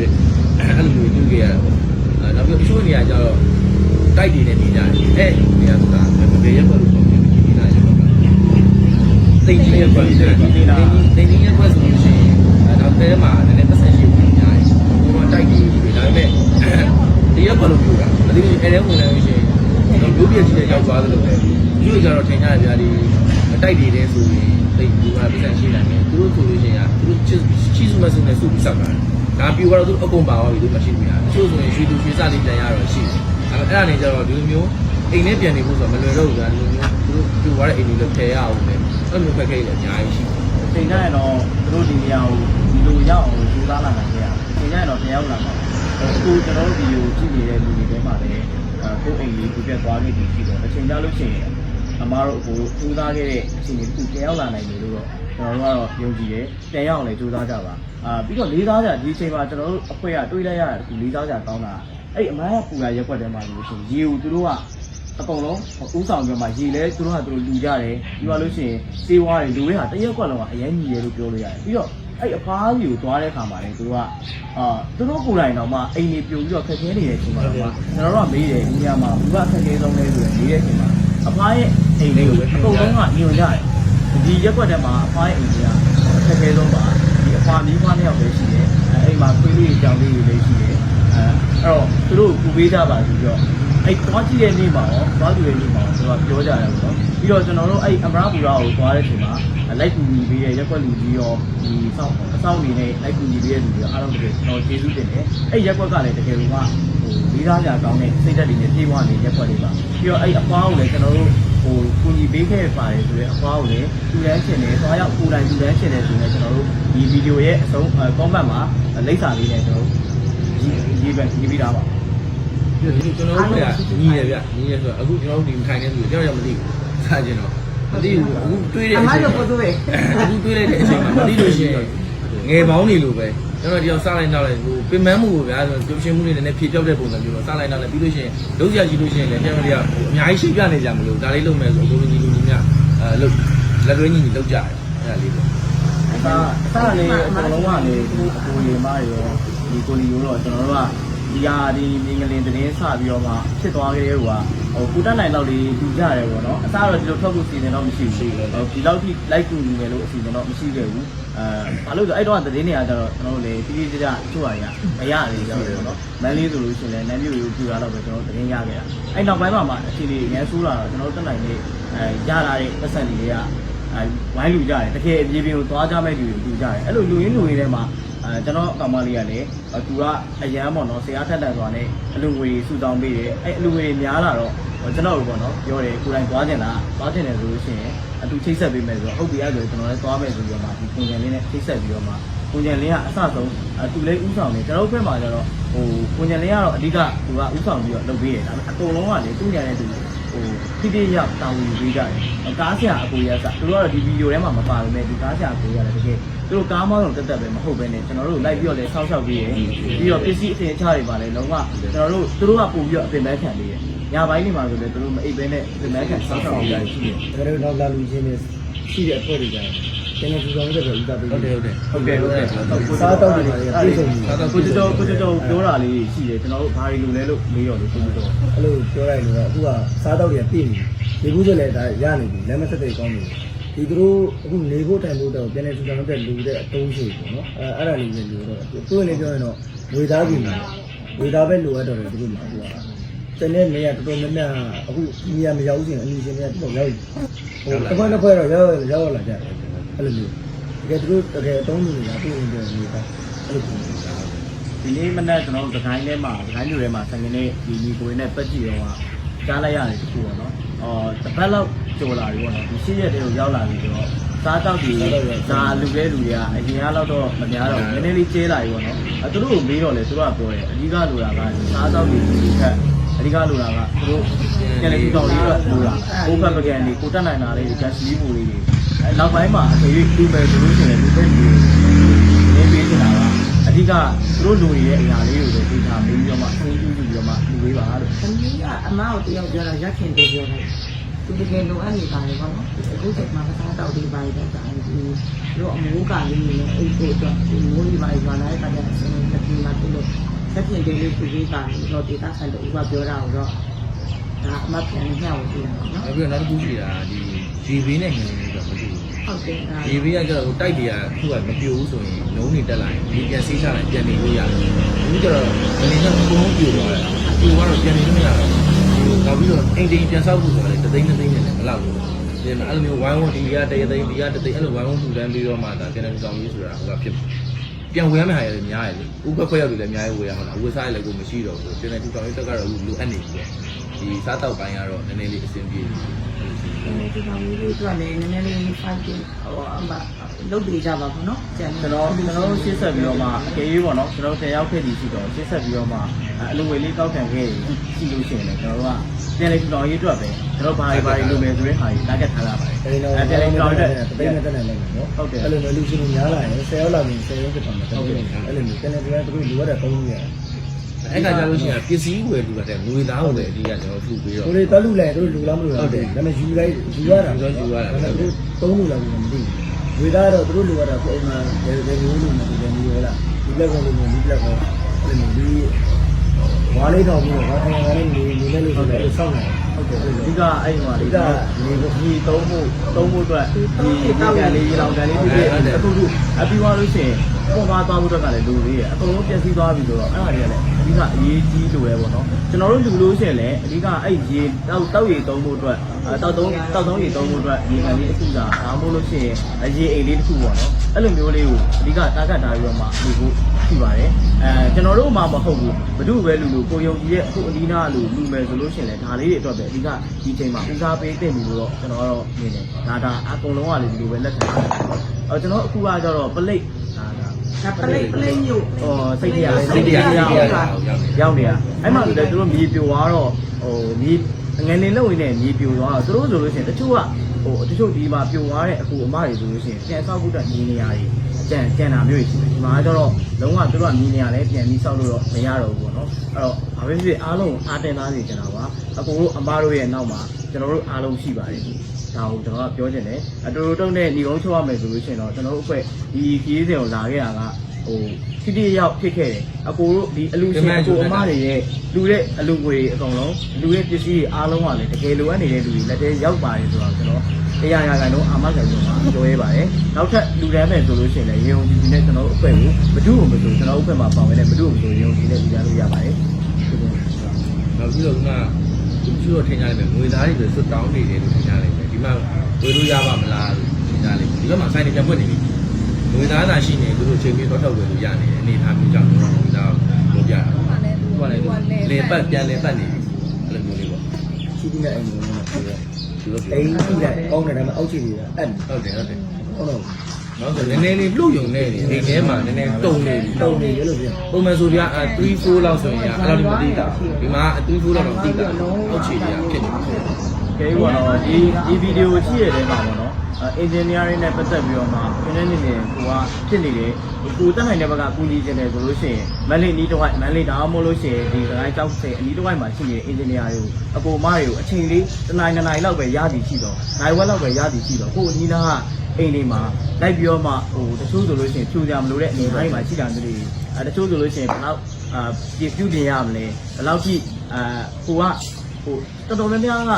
အတွက်အဲ့လိုမျိုးတူခဲ့ရတာပေါ့အဲနောက်ပြီးအချို့နေရာကျတော့တိုက်တွေနဲ့နေကြတယ်အဲ့နေရာဆိုတာဘယ်ရက်ကွက်လို့ပြောပြကြည့်နေတာရက်ကွက်ကတိတ်ကြီးရက်ကွက်တိတ်ကြီးတိတ်ကြီးရက်ကွက်ဆိုလို့ရှိရင်အဲနောက်တဲမှာနည်းနည်းပတ်စံရှိဝင်ကြတယ်ဟိုမှာတိုက်တွေပဲဒါပေမဲ့ဒီရက်ကွက်လို့ပြောတာဒါတိအဲ့တဲ့ဝင်နေလို့ရှိရင်လူပြည့်ကြီးတဲ့ရောက်သွားသလိုပဲသူတို့ကျတော့ထင်ကြရဗျာဒီတိုက်တွေတဲ့ဆိုရင်တိတ်ဒီမှာပတ်စံရှိနိုင်တယ်သူတို့ဆိုလို့ရှိရင်သူတို့ချစ်ချစ်စုမစုနဲ့စုပြီးစောက်တာ ဒါပြူကတော့သူအကုန်ပါသွားပြီသူမရှိဘူးများအချို့ဆိုရင်ရွှေသူရွှေစလေးပြန်ရတော့ရှိတယ်အဲ့အဲ့ဒါနေကြတော့ဒီလိုမျိုးအိမ်နဲ့ပြန်နေဖို့ဆိုတော့မလွယ်တော့ဘူးဗျာဒီလိုမျိုးသူတို့ပြူသွားတဲ့အိမ်တွေလည်းဖယ်ရအောင်လေအဲ့လိုမျိုးခက်ခဲတယ်အများကြီးရှိတယ်ချိန်ကြရင်တော့သူတို့ဒီနေရာကိုဒီလိုရောက်အောင်ကြိုးစားလာနိုင်ကြရချိန်ကြရင်တော့တယောက်လာမှာအခုကျွန်တော်တို့ဒီကိုကြည့်နေတဲ့လူတွေထဲမှာလည်းကိုယ်အိမ်လေးကိုပြတ်သွားခဲ့ပြီးရှိတော့အချိန်ကြလို့ရှိရင်အမားတို့အခုကြိုးစားခဲ့တဲ့အချိန်လေးတစ်ခုတယောက်လာနိုင်တယ်လို့တော့ ကျွန်တော်တို့ကတော့ယုံကြည်တယ်တန်ရအောင်လည်းကြိုးစားကြပါအာပြီးတော့လေးစားကြဒီအချိန်မှာကျွန်တော်တို့အဖွဲ့ကတွေးလိုက်ရတာဒီလေးစားကြကောင်းတာအဲ့အမားကပူရရက်ွက်ထဲမှာလို့ရှိရင်ရေကိုသူတို့ကအကုန်လုံးဥဆောင်ပြမှာရေလဲသူတို့ကသူတို့လူကြတယ်ပြီးတော့လို့ရှိရင်စေးဝါးတွေလူတွေဟာတရက်ကွက်လုံးကအရင်ညီရလို့ပြောလို့ရတယ်ပြီးတော့အဲ့အဖားကြီးကိုသွားတဲ့ခါမှာလေသူတို့ကအာသူတို့ကိုယ်တိုင်တော့မှအိမ်ကြီးပြိုပြီးတော့ခက်ခဲနေတဲ့အချိန်မှာတော့ကျွန်တော်တို့ကမေးတယ်ဒီနေရာမှာဘူးကခက်ခဲဆုံးလဲဆိုရင်နေတဲ့အချိန်မှာအဖားရဲ့အိမ်လေးကိုအကုန်လုံးကညွန်ကြတယ် ဒီရက်ကွက်ထဲမှာအဖားရဲ့အိမ်ကြီးကခက်ခဲဆုံးပါဒီအဖားလေးဖားနှစ်ယောက်ပဲရှိတယ်အဲ့မှာခွေးလေးကြောင်လေးတွေလည်းရှိတယ်အဲအဲ့တော့သူတို့ကူပေးကြပါဆိုပြီးတော့အဲ့သွားကြည့်တဲ့နေ့မှာရောသွားကြည့်တဲ့နေ့မှာရောသူကပြောကြတယ်ပေါ့နော်ပြီးတော့ကျွန်တော်တို့အဲ့အမရပူရာကိုသွားတဲ့အချိန်မှာလိုက်ကူညီပေးတဲ့ရက်ွက်လူကြီးရောဒီစောင့်အဆောင်နေနဲ့လိုက်ကူညီပေးတဲ့လူတွေရောအားလုံးတကယ်ကျွန်တော်ကျေးဇူးတင်တယ်အဲ့ရက်ွက်ကလည်းတကယ်လို့ကဟိုလေးစားကြကောင်းတဲ့စိတ်ဓာတ်တွေနဲ့ပြေဝနေရက်ွက်တွေပါပြီးတော့အဲ့အဖွားကိုလည်းကျွန်တော်တို့ ဟိုကူညီပေးခဲ့ပါတယ်ဆိုတော့အဖွားကိုလည်းသူတန်းချင်တယ်သွားရောက်ကိုယ်တိုင်သူတန်းချင်တယ်ဆိုရင်ကျွန်တော်တို့ဒီဗီဒီယိုရဲ့အဆုံး comment မှာလိပ်စာလေးနဲ့ကျွန်တော်ရေးရေးပဲရေးပြီးသားပါဒီကျွန်တော်တို့ကညီရဗျညီရဆိုအခုကျွန်တော်တို့ဒီထိုင်နေသူတယောက်ယောက်မသိဘူးစားကျင်တော့မသိဘူးအခုတွေးတဲ့အအမချိန်တို့ကိုသူပဲအခုတွေးလိုက်တဲ့အချိန်မှာမသိလို့ရှိရင်ငယ်ပေါင်းနေလို့ပဲ ကျွန်တော်ဒီအောင်စားလိုက်တော့လေဟိုပင်မမှုကိုဗျာဆိုပြုရှင်မှုတွေလည်းဖြေပြောက်တဲ့ပုံစံမျိုးတော့စားလိုက်တော့လေပြီးလို့ရှိရင်လုံးစရာကြီးလို့ရှိရင်လည်းကျွန်တော်တို့ကအများကြီးရှိပြနေကြမလို့ဒါလေးလုပ်မယ်ဆိုအကုန်လုံးညီလူညီမြအဲလုပ်လက်တွဲညီညီလုပ်ကြတယ်အဲ့ဒါလေးပေါ့အစားအစားလေးအကုန်လုံးကလေဒီအကိုရီမရောဒီကိုလီရောတော့ကျွန်တော်တို့ကဒီဟာဒီမြင်ကလေးသတင်းစပြီးတော့မှဖြစ်သွားခဲ့တဲ့ဟိုက ဟိုပူတက်နိုင်တော့လေးယူကြရတယ်ပေါ့နော်အစားတော့ဒီလိုထွက်ဖို့စီစဉ်တော့မရှိဘူးဟိုဒီလောက်ထိလိုက်ကူနေတယ်လို့အစီအစဉ်တော့မရှိခဲ့ဘူးအဲဘာလို့လဲအဲ့တော့သတင်းတွေကကျတော့ကျွန်တော်တို့လေတိတိကျကျချို့ဟာတွေကမရသေးကြဘူးပေါ့နော်မန်လေးဆိုလို့ရှိရင်လည်းနန်းမြို့ကိုပြူလာတော့ပဲကျွန်တော်သတင်းရခဲ့တာအဲ့နောက်ပိုင်းမှာမှအခြေအနေအများဆိုးလာတော့ကျွန်တော်တို့တက်နိုင်နေအဲရလာတဲ့ပတ်စံတွေကအဲဝိုင်းလူကြတယ်တကယ်အပြေပြေကိုသွားကြမဲ့လူတွေလူကြတယ်အဲ့လိုလူရင်းလူရင်းထဲမှာ အဲကျွန်တော်ကောင်မလေးကလည်းသူကအရန်ပေါ့နော်ဆရာထက်တန်သွားနဲ့အလူငွေစုတောင်းပေးတယ်အဲ့အလူငွေများလာတော့ကျွန်တော်တို့ပေါ့နော်ပြောတယ်ကိုယ်တိုင်သွားကျင်လားသွားကျင်တယ်ဆိုလို့ရှိရင်အတူချိတ်ဆက်ပေးမယ်ဆိုတော့ဟုတ်ပြီအဲ့ဆိုကျွန်တော်လည်းသွားမယ်ဆိုပြီးတော့မှဒီပုံစံလေးနဲ့ချိတ်ဆက်ပြီးတော့မှပုံစံလေးကအစဆုံးအတူလေးဥဆောင်နေကျွန်တော်တို့ဘက်မှာကျတော့ဟိုပုံစံလေးကတော့အဓိကသူကဥဆောင်ပြီးတော့လုပ်ပေးတယ်ဒါပေမဲ့အကုန်လုံးကလေသူ့ညာနဲ့သူ ဟိုဖိဖိရောက်တာဝန်ယူပေးကြတယ်။ကားဆရာအကိုရစသူတို့ကတော့ဒီဗီဒီယိုထဲမှာမပါဘူးမဲ့ဒီကားဆရာအကိုရတယ်တကယ်သူတို့ကားမောင်းတော့တက်တက်ပဲမဟုတ်ပဲနဲ့ကျွန်တော်တို့လိုက်ပြီးတော့လည်းဆောက်ရှောက်ပေးရပြီးတော့ပစ္စည်းအထင်အခြားတွေပါလေလုံးဝကျွန်တော်တို့သူတို့ကပို့ပြီးတော့အပင်ပန်းခံပေးရညပိုင်းနေမှာဆိုလည်းသူတို့မအိပ်ပဲနဲ့အပင်ပန်းခံဆောက်ရှောက်ပေးရရှိတယ်ဒါကြတော့နောက်လာလူချင်းနဲ့ရှိတဲ့အဖွဲ့တွေကြတယ်။ ကျန်တဲ့လူဆောင်တဲ့ပဲဥတာပေးဟုတ်တယ်ဟုတ်တယ်ဟုတ်ကဲ့ဟုတ်ကဲ့စားတော့တယ်ပြည်စုံပြီကိုကျတော့ကိုကျတော့ပြောတာလေးရှိတယ်ကျွန်တော်တို့ဘာတွေလိုလဲလို့မေးတော့လို့ကိုကျတော့အဲ့လိုပြောလိုက်လို့အခုကစားတော့တွေကပြည့်နေပြီဒီဘူးဆိုလည်းဒါရနေပြီလက်မဆက်တဲ့ကောင်းနေဒီသူတို့အခုနေဖို့တိုင်ဖို့တော့ပြန်နေထူထောင်တဲ့လူတဲ့အတုံးရှိပေါ့နော်အဲအဲ့ဒါလေးလည်းလိုတော့သူ့အနေပြောရင်တော့ဝေသားကြီးဝေသားပဲလိုအပ်တော့တယ်သူတို့မှာအခုကတနေ့နေရတော်တော်များများအခုဒီနေရာမရောက်ဘူးရှင်အနည်းရှင်တွေကတော်ရောက်ဟိုတစ်ခွက်တစ်ခွက်တော့ရောက်ရောက်လာကြတယ် အဲ့လိုမျိုးတကယ်သူတို့တကယ်အတုံးလူတွေကသူ့အနေပြောနေတာအဲ့လိုပုံစံဒီနေ့မနက်ကျွန်တော်တို့ဒီဇိုင်းထဲမှာဒီဇိုင်းတွေထဲမှာဆိုင်ကနေဒီညီကိုရင်းနဲ့ပတ်ကြည့်တော့ကကြားလိုက်ရတယ်တခုပေါ့နော်။အော်တစ်ပတ်လောက်ကြော်လာပြီပေါ့နော်။ဒီရှင်းရက်တွေကိုရောက်လာပြီဆိုတော့စားတောက်ကြီးဇာလူပဲလူတွေကအရင်ကတော့တော့မများတော့ဘူးနည်းနည်းလေးကျဲလာပြီပေါ့နော်။အဲသူတို့ကိုမေးတော့လေသူတို့ကပြောတယ်အဓိကလိုတာကစားတောက်ကြီးဒီခက်အဓိကလိုတာကသူတို့ပြန်လေဒီတော်လေးတော့လိုတာ။ဘိုးဘက်ပကံလေးကိုတက်နိုင်တာလေးဒီကက်စလီပူလေးတွေအဲ နောက်ပိုင်းမှာအသေးလူပဲဆိုလို့ရှိရင်လူပဲလူတွေနေပေးနေတာကအဓိကသူတို့လူတွေရဲ့အရာလေးကိုပဲသိတာမေးပြီးတော့မှအဆုံးပြုပြီးတော့မှလူပေးပါလို့သမီးကအမကိုတယောက်ပြောတာရက်ခင်တယ်ပြောတယ်သူတကယ်လိုအပ်နေပါလေပေါ့နော်အခုချိန်မှာကစားတော့ဒီပါရတဲ့တိုင်ဒီတို့အမိုးကလေးနဲ့အိတ်ဖို့အတွက်ဒီမိုးလေးပါရလာတဲ့တိုင်ကအစင်းတစ်ပြေးမှသူ့လိုခင်တယ်လေးပြည်ပါလို့တော့ဒေတာဆိုင်လို့ဥပပြောတာကိုတော့ဒါအမှတ်ပြန်ညှောက်ပြီးတာနော်နောက်ပြီးတော့နောက်တစ်ခုရှိတာဒီရေဘေးနဲ့ငလင်းလေးတော့မတူဘူး ဟုတ်တယ်ဒါရေဘေးကကျတော့တိုက်တွေကသူကမပြိုဘူးဆိုရင်လုံးနေတက်လာရင်ဒီပြန်ဆေးချလိုက်ပြန်နေလို့ရတယ်ဒီကျတော့ငလင်းကအကုန်လုံးပြိုသွားတယ်ပြိုသွားတော့ပြန်နေလို့မရတော့ဘူးနောက်ပြီးတော့အိမ်တိမ်ပြန်ဆောက်ဖို့ဆိုတော့တသိန်းတသိန်းနဲ့လည်းမလောက်ဘူးဒီမှာအဲ့လိုမျိုးဝိုင်းဝန်းဒီကတရသိန်းဒီကတသိန်းအဲ့လိုဝိုင်းဝန်းပူတန်းပြီးတော့မှဒါပြန်နေဆောင်ရေးဆိုတာဟိုကဖြစ်ပြန်ဝယ်ရမယ့်ဟာတွေများတယ်လေဥပ္ပခွဲရောက်တွေလည်းအများကြီးဝယ်ရမှာလားဝယ်စားရလည်းကိုမရှိတော့ဘူးပြန်နေထူဆောင်ရေးတက်ကတော့လိုအပ်နေပြီပေါ့ဒီစားတောက်ပိုင်းကတော့နည်းနည်းလေးအဆင်ပြေတယ်ဒီကောင်လေးတို့ကလည်းနည်းနည်းလေး fight ဟိုအမလုပ်ပေးကြပါဘူးနော်ကျန်ကျွန်တော်ကျွန်တော်တို့ရှင်းဆက်ပြီးတော့မှအကယ်၍ပေါ့နော်ကျွန်တော်တင်ရောက်ခဲ့သည်ရှိတော့ရှင်းဆက်ပြီးတော့မှအလူငွေလေးကောက်ခံခဲ့ရှိလို့ရှိရင်လည်းကျွန်တော်တို့ကပြန်လေထူထောင်ရေးအတွက်ပဲကျွန်တော်ဘာတွေဘာတွေလုပ်မယ်ဆိုတဲ့ဟာကြီးတား get ထားလာပါတယ်အဲဒီတော့အဲပြန်လေထူထောင်အတွက်တပိတ်နဲ့တက်နေလိုက်မယ်နော်အဲ့လိုမျိုးလူချင်းများလာရင်10ရောက်လာရင်10ရောက်ဖြစ်သွားမယ်အဲ့လိုမျိုးတနေ့တည်းသူတို့လူရတဲ့3ရက် အဲ့ကကြလို့ရှိရင်ပစ္စည်းဝယ်လူကတည်းကငွေသားကိုပဲအဓိကကျွန်တော်ထုတ်ပြီးတော့ကိုလေးတက်လူလိုက်သူတို့လူလားမလို့ဟုတ်တယ်ဒါပေမဲ့ယူလိုက်ယူရတာသူသုံးလူလားမသိဘူးဝေသားတော့သူတို့လူရတာပုံမှန်ဘယ်ဘယ်မျိုးလို့မသိတယ်မျိုးလားဒီလက်ကောင်လို့မျိုးဒီလက်ကောင်အဲ့လိုဒီဝါလေးတော်မျိုးဘာထိုင်ရလဲနေနေလဲလို့ဆိုတော့စောင့်နေဟုတ်ကဲ့အဓိကအဲ့ဒီမှာလေဒါဒီဒီသုံးဖို့သုံးဖို့အတွက်ဒီဒီကလေးရေလောင်ကန်လေးဖြစ်ဖြစ်အခုခုအပြီးသွားလို့ရှိရင်ပေါ်ပါသွားဖို့အတွက်ကလည်းလူလေးရအကုန်လုံးပြည့်စည်သွားပြီဆိုတော့အဲ့ဒါတွေကလည်းအ ဓိကအရေးကြီးလို့ပဲပေါ့နော်ကျွန်တော်တို့လူလို့ရှိရင်လည်းအဓိကအဲ့ရေတောက်တောက်ရေသုံးဖို့အတွက်တောက်သုံးတောက်သုံးရေသုံးဖို့အတွက်ဒီကန်လေးတစ်ခုသာဒါမှမဟုတ်လို့ရှိရင်အရေအိမ်လေးတစ်ခုပေါ့နော်အဲ့လိုမျိုးလေးကိုအဓိကတာဂတ်ထားပြီးတော့မှဒီကိုရှိပါတယ်အဲကျွန်တော်တို့မှမဟုတ်ဘူးဘ ᱹ ပဲလူလူကိုယုံကြည်ရဲ့အခုအဒီနာလူလူမယ်ဆိုလို့ရှိရင်လည်းဒါလေးတွေအတွက်ပဲအဓိကဒီချိန်မှာဦးစားပေးတင်ပြီလို့တော့ကျွန်တော်ကတော့မြင်တယ်ဒါဒါအကုန်လုံးကလည်းဒီလိုပဲလက်ခံပါတယ်အော်ကျွန်တော်အခုကကြတော့ပလိတ် ဒါဒါဒါပလိတ်ပလိတ်မျိုးဟောစိတ်တရားစိတ်တရားစိတ်တရားရောက်နေရောက်နေတာအဲ့မှာဆိုလည်းသူတို့မြေပြိုသွားတော့ဟိုမြေ ငယ်နေလောက်ဝင်နေမြေပြိုသွားတော့သူတို့ဆိုလို့ရှိရင်တချို့ကဟိုတချို့ဒီမှာပြိုသွားတဲ့အခုအမတွေဆိုလို့ရှိရင်ပြန်ဆောက်ဖို့အတွက်မြေနေရာတွေကျန်ကျန်တာမျိုးတွေရှိတယ်ဒီမှာကျတော့လုံးဝသူတို့ကမြေနေရာလည်းပြန်ပြီးဆောက်လို့တော့မရတော့ဘူးပေါ့နော်အဲ့တော့ဘာပဲဖြစ်ဖြစ်အားလုံးအားတင်သားနေကြတာပါအကူတို့အမတို့ရဲ့နောက်မှာကျွန်တော်တို့အားလုံးရှိပါတယ်ဒါကိုကျွန်တော်ကပြောချင်တယ်အတူတူတုံးနဲ့ညီကုန်းချိုးရမယ်ဆိုလို့ရှိရင်တော့ကျွန်တော်တို့အဖွဲ့ဒီကြီးစဉ်ကိုလာခဲ့တာကဟို တိတိရောက်ဖြစ်ခဲ့တယ်အကူတို့ဒီအလူရှင်အကူအမတွေရဲ့လူတဲ့အလူငွေအကုန်လုံးလူရဲ့ပစ္စည်းတွေအားလုံးကလည်းတကယ်လိုအပ်နေတဲ့လူတွေလက်ထဲရောက်ပါတယ်ဆိုတော့ကျွန်တော်တရားရကန်တော့အာမခံလို့မှာပြောရဲပါတယ်နောက်ထပ်လူတန်းမဲ့ဆိုလို့ရှိရင်လည်းရေုံကြည့်နဲ့ကျွန်တော်တို့အဖွဲ့ကိုဘဒုကိုမဆိုကျွန်တော်တို့အဖွဲ့မှာပါဝင်တဲ့ဘဒုကိုဆိုရေုံကြည့်နဲ့လူတန်းလို့ရပါတယ်နောက်ပြီးတော့ကသူတို့ထင်ကြတယ်ငွေသားတွေဆိုစွတ်တောင်းနေတယ်လို့ထင်ကြတယ်ဒီမှာဝယ်လို့ရပါမလားလို့ထင်ကြတယ်ဒီဘက်မှာဆိုင်တွေပြန်ပွင့်နေပြီ ငွေသားသာရှိနေသူတို့ချိန်ပြီးတော့ထုတ်ဝယ်လို့ရနေတယ်အနေထားမျိုးကြောင့်တော့ငွေသားကိုပြောပြတာဟုတ်တယ်လေပတ်ပြန်လေပတ်နေပြီအဲ့လိုမျိုးလေးပေါ့ရှိပြီးတဲ့အိမ်မျိုးနဲ့ပြောတယ်သူတို့ပြောအိမ်ကြီးလိုက်ကောင်းတယ်ဒါပေမဲ့အောက်ခြေတွေကအဲ့ဟုတ်တယ်ဟုတ်တယ်ဟုတ်တော့နောက်ဆိုနည်းနည်းလေးလှုပ်ယုံနေတယ်အိမ်ထဲမှာနည်းနည်းတုံနေပြီတုံနေရလို့ပြောပုံမှန်ဆိုပြအ3 4လောက်ဆိုရင်အဲ့လိုမသိတာဒီမှာအ3 4လောက်တော့သိတာအောက်ခြေတွေကဖြစ်နေတယ်ကဲကတော့ဒီဒီဗီဒီယိုကြည့်ရတဲ့မှာပေါ့နော် အင်ဂျင်နီယာရင်းနဲ့ပတ်သက်ပြီးတော့မှခင်းနေနေနေကိုကဖြစ်နေတယ်ကိုတက်နိုင်တဲ့ဘက်ကကူညီခြင်းတယ်ဆိုလို့ရှိရင်မန်လေးနီးတော့မန်လေးဒါမှမဟုတ်လို့ရှိရင်ဒီတိုင်းကြောက်စိတ်အနီးတစ်ဝိုက်မှာရှိနေတဲ့အင်ဂျင်နီယာတွေကိုအကိုမတွေကိုအချိန်လေးတစ်နိုင်နှစ်နိုင်လောက်ပဲရသည်ရှိတော့နိုင်ဝက်လောက်ပဲရသည်ရှိတော့ကိုအနီးနားကအိမ်လေးမှာလိုက်ပြီးတော့မှဟိုတချို့ဆိုလို့ရှိရင်ဖြူကြမလို့တဲ့အနေတိုင်းမှာရှိတာမျိုးတွေအဲတချို့ဆိုလို့ရှိရင်ဘယ်လောက်အာပြည့်ပြုတင်ရမလဲဘယ်လောက်ထိအာကိုက ဟိုတော်တော်များများက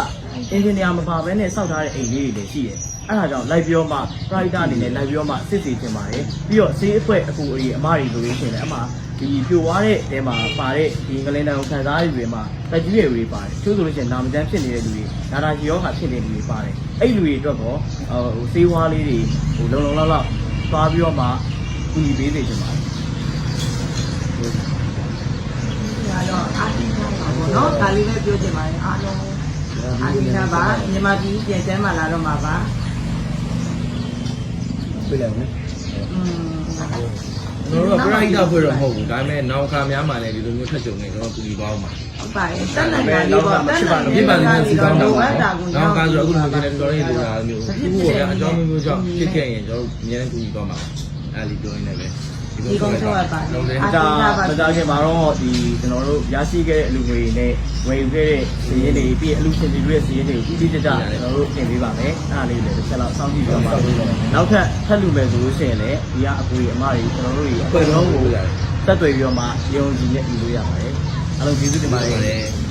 အင်ဂျင်နီယာမပါဘဲနဲ့စောက်ထားတဲ့အိမ်လေးတွေလည်းရှိတယ်။အဲ့ဒါကြောင့်လိုက်ပြောမှ private အနေနဲ့လိုက်ပြောမှစစ်စီတင်ပါတယ်။ပြီးတော့ဈေးအဖွဲအကူအရီအမတွေဆိုလို့ရှိရင်လည်းအမဒီပြိုသွားတဲ့တဲမှာပါတဲ့ဒီငလင်တန်ကိုခံစားရတွေမှာတက်ကြီးရတွေပါတယ်။ချို့ဆိုလို့ရှိရင်နာမကျန်းဖြစ်နေတဲ့လူတွေဒါတာကြီးရောဂါဖြစ်နေတဲ့လူတွေပါတယ်။အဲ့လူတွေအတွက်တော့ဟိုဈေးဝါးလေးတွေဟိုလုံလုံလောက်လောက်သွားပြီးတော့မှကူညီပေးနေကြပါတယ်။ တာတော့အားတိကောင်းပါပေါ့နော်ဒါလေးပဲပြောချင်ပါတယ်အားလုံးအားတိနာပါမြန်မာပြည်ပြန်ကျမ်းမာလာတော့မှာပါပြလိုက်မယ်ကျွန်တော်တို့ကပရိသတ်ဖွဲ့တော့မဟုတ်ဘူးဒါပေမဲ့နောက်ခါများမှလည်းဒီလိုမျိုးထက်ကြုံနေကျွန်တော်ကူညီပေါင်းပါဟုတ်ပါတယ်တန်တန်ပါလေးပေါ့တန်တန်လေးပါလေးစီကောင်းတော့နောက်ခါဆိုအခုလိုဖြစ်နေတော်ရင်လိုတာမျိုးခုကအကြောင်းမျိုးမျိုးကြောင့်ဖြစ်ခဲ့ရင်ကျွန်တော်တို့အများကြီးကူညီပေါင်းပါအဲ့ဒီပြောရင်းနဲ့ပဲ ဒီကုန်းချောရပါလုံးတယ်အာဒါတိထားပါမကြခင်မှာတော့ဒီကျွန်တော်တို့ရရှိခဲ့တဲ့အလူငွေနဲ့ဝယ်ယူခဲ့တဲ့စီးရင်တွေပြီးအလူရှင်တွေရဲ့စီးရင်တွေကိုတိတိကျကျကျွန်တော်တို့သင်ပေးပါမယ်အဲ့ဒါလေးလည်းတစ်ချက်လောက်စောင့်ကြည့်ကြပါမယ်နောက်ထပ်ထပ်လူမယ်ဆိုလို့ရှိရင်လည်းဒီကအကူကြီးအမတွေကျွန်တော်တို့တွေဖွဲ့တော့ကိုဆက်သွယ်ပြီးတော့မှရုံစီနဲ့ယူလို့ရပါတယ်အားလုံးကျေးဇူးတင်ပါတယ်